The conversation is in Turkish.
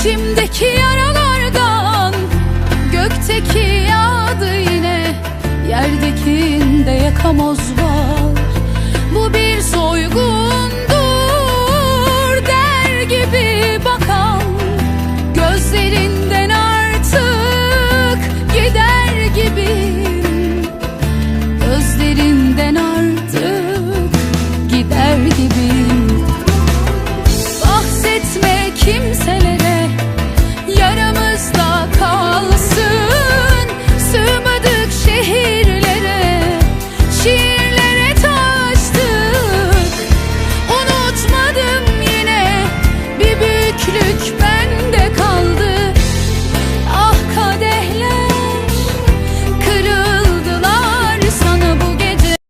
İçimdeki yaralardan Gökteki yağdı yine Yerdekinde yakamoz var Bu bir soygun